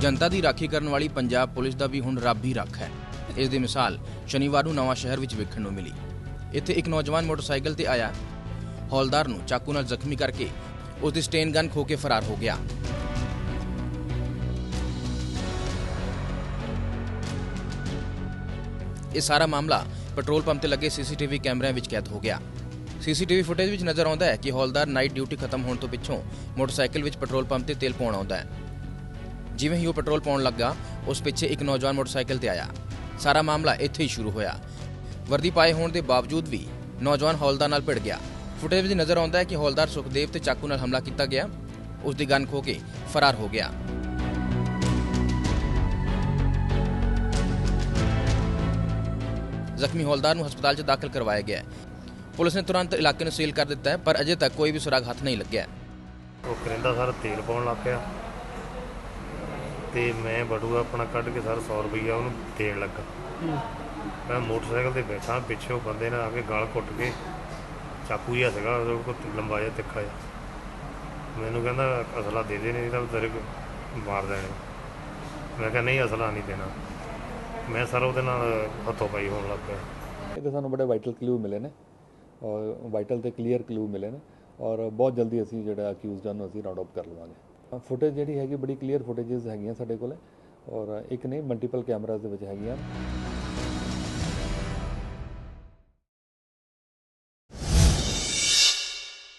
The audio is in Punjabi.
ਜਨਤਾ ਦੀ ਰਾਖੀ ਕਰਨ ਵਾਲੀ ਪੰਜਾਬ ਪੁਲਿਸ ਦਾ ਵੀ ਹੁਣ ਰੱਬ ਹੀ ਰੱਖ ਹੈ। ਇਸ ਦੀ ਮਿਸਾਲ ਸ਼ਨੀਵਾਰ ਨੂੰ ਨਵਾਂ ਸ਼ਹਿਰ ਵਿੱਚ ਵੇਖਣ ਨੂੰ ਮਿਲੀ। ਇੱਥੇ ਇੱਕ ਨੌਜਵਾਨ ਮੋਟਰਸਾਈਕਲ ਤੇ ਆਇਆ। ਹੌਲਦਾਰ ਨੂੰ ਚਾਕੂ ਨਾਲ ਜ਼ਖਮੀ ਕਰਕੇ ਉਸ ਦੀ ਸਟੇਨ ਗਨ ਖੋ ਕੇ ਫਰਾਰ ਹੋ ਗਿਆ। ਇਹ ਸਾਰਾ ਮਾਮਲਾ ਪੈਟਰੋਲ ਪੰਪ ਤੇ ਲੱਗੇ ਸੀਸੀਟੀਵੀ ਕੈਮਰਿਆਂ ਵਿੱਚ ਕੈਦ ਹੋ ਗਿਆ। ਸੀਸੀਟੀਵੀ ਫੁਟੇਜ ਵਿੱਚ ਨਜ਼ਰ ਆਉਂਦਾ ਹੈ ਕਿ ਹੌਲਦਾਰ ਨਾਈਟ ਡਿਊਟੀ ਖਤਮ ਹੋਣ ਤੋਂ ਪਿੱਛੋਂ ਮੋਟਰਸਾਈਕਲ ਵਿੱਚ ਪੈਟਰੋਲ ਪੰਪ ਤੇ ਤੇਲ ਪਾਉਣ ਆਉਂਦਾ ਹੈ। ਜਿਵੇਂ ਹੀ ਉਹ ਪੈਟਰੋਲ ਪਾਉਣ ਲੱਗਾ, ਉਸ ਪਿੱਛੇ ਇੱਕ ਨੌਜਵਾਨ ਮੋਟਰਸਾਈਕਲ ਤੇ ਆਇਆ। ਸਾਰਾ ਮਾਮਲਾ ਇੱਥੇ ਹੀ ਸ਼ੁਰੂ ਹੋਇਆ। ਵਰਦੀ ਪਾਏ ਹੋਣ ਦੇ ਬਾਵਜੂਦ ਵੀ ਨੌਜਵਾਨ ਹੌਲਦਾਰ ਨਾਲ ਭਿੜ ਗਿਆ। ਫੁਟੇਜ ਵਿੱਚ ਨਜ਼ਰ ਆਉਂਦਾ ਹੈ ਕਿ ਹੌਲਦਾਰ ਸੁਖਦੇਵ ਤੇ ਚਾਕੂ ਨਾਲ ਹਮਲਾ ਕੀਤਾ ਗਿਆ। ਉਸ ਦੀ ਗਨ ਖੋ ਕੇ ਫਰਾਰ ਹੋ ਗਿਆ। ਜ਼ਖਮੀ ਹੌਲਦਾਰ ਨੂੰ ਹਸਪਤਾਲ 'ਚ ਦਾਖਲ ਕਰਵਾਇਆ ਗਿਆ ਪੁਲਿਸ ਨੇ ਤੁਰੰਤ ਇਲਾਕੇ ਨੂੰ ਸੀਲ ਕਰ ਦਿੱਤਾ ਹੈ, ਪਰ ਅਜੇ ਤੱਕ ਕੋਈ ਵੀ ਸੁਰਾਗ ਹੱਥ ਨਹੀਂ ਲੱਗਿਆ ਉਹ ਕਰਿੰਦਾ ਸਰ ਤੇਲ ਪਾਉਣ ਲੱਗ ਪਿਆ। ਤੇ ਮੈਂ ਬੜੂਆ ਆਪਣਾ ਕੱਢ ਕੇ ਸਰ 100 ਰੁਪਈਆ ਉਹਨੂੰ ਦੇਣ ਲੱਗਾ। ਮੈਂ ਮੋਟਰਸਾਈਕਲ ਤੇ ਬੈਠਾ ਪਿੱਛੇ ਉਹ ਬੰਦੇ ਨੇ ਆ ਕੇ ਗਲ ਘੁੱਟ ਕੇ ਚਾਕੂ ਜਿਹਾ ਸੀਗਾ ਉਹਦੇ ਕੋਲ ਲੰਬਾ ਜਿਹਾ ਤਿੱਖਾ ਜਿਹਾ। ਮੈਨੂੰ ਕਹਿੰਦਾ ਅਸਲਾ ਦੇ ਦੇ ਨਹੀਂ ਤਾਂ ਤੇਰੇ ਕੋ ਮਾਰ ਦੇਣਾ। ਮੈਂ ਕਿਹਾ ਨਹੀਂ ਅਸਲਾ ਨਹੀਂ ਦੇਣਾ। ਮੈਂ ਸਰ ਉਹਦੇ ਨਾਲ ਹੱਥੋਂ ਪਾਈ ਹੋਣ ਲੱਗ ਪਿਆ। ਇਹਦੇ ਸਾਨੂੰ ਬੜੇ ਵਾਈਟਲ ਕਲੂ ਮਿਲੇ ਨੇ ਔਰ ਵਾਈਟਲ ਤੇ ਕਲੀਅਰ ਕਲੂ ਮਿਲੇ ਨੇ ਔਰ ਬਹੁਤ ਜਲਦੀ ਅਸੀਂ ਜਿਹੜਾ ਅਕਿਊਜ਼ਡ ਨੂੰ ਅਸੀਂ ਰਾਉਂਡ ਅਪ ਕਰ ਲਵਾਂਗੇ। ਫੁਟੇਜ ਜਿਹੜੀ ਹੈਗੀ, ਬੜੀ ਕਲੀਅਰ ਫੁਟੇजेस ਹੈਗੀਆਂ ਸਾਡੇ ਕੋਲ। ਔਰ ਇੱਕ ਨਹੀਂ ਮਲਟੀਪਲ ਕੈਮਰਾਜ਼ ਦੇ ਵਿੱਚ ਹੈਗੀਆਂ।